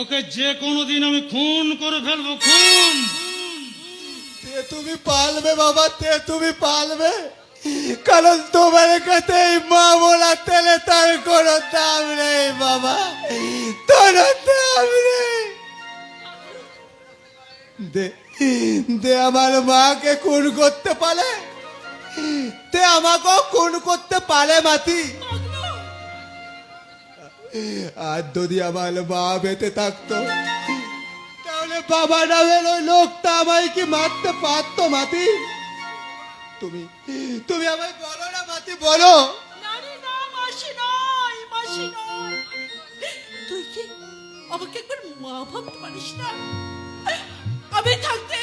ওকে যে কোনো দিন আমি খুন করে ফেলব, খুন। তে তুমি পালবে বাবা, তে তুমি পালবে। কারণ তোমার কাছে এই মা বলা তেলে তার কোনো দাম নেই বাবা, তোর দাম নেই। দে দে আমার মাকে খুন করতে পারে? তে আমাকেও খুন করতে পারে, মাতি। আর যদি আমার মা বেঁচে থাকতো। তাহলে বাবা নামের ওই লোকটা আমায় কি মারতে পারতো, মাতি? তুমি তুমি আমায় বলো না, মাতি, বলো। আমাকে থাকতে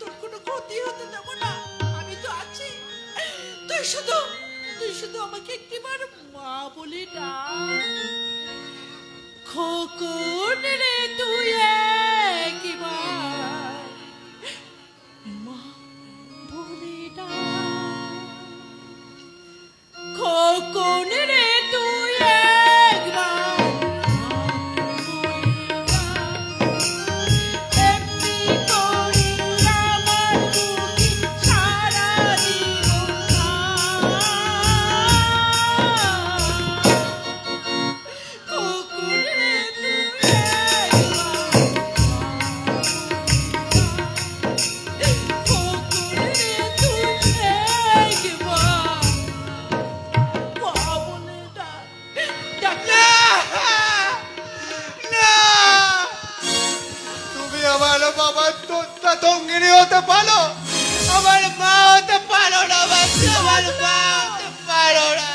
তোর কোনো ক্ষতি হতে না। আমি তো আছি। মা বলি না খোকন রে তুই একবার মা তুমি আমার বাবার তোতা তঙ্গিনী হতে পারো। আমার মা হতে পারো না, বাচ্চা, আমার মা হতে পারো না।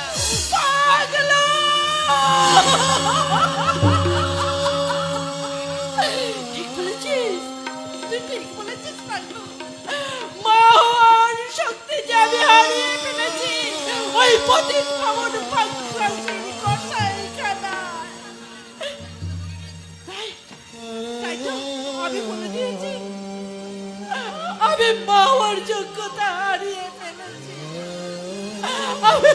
ঠিক বলেছিস? তুই ঠিক বলেছিস আমি বলে আমি মা যোগ্যতা হারিয়ে ফেলেছি। আমি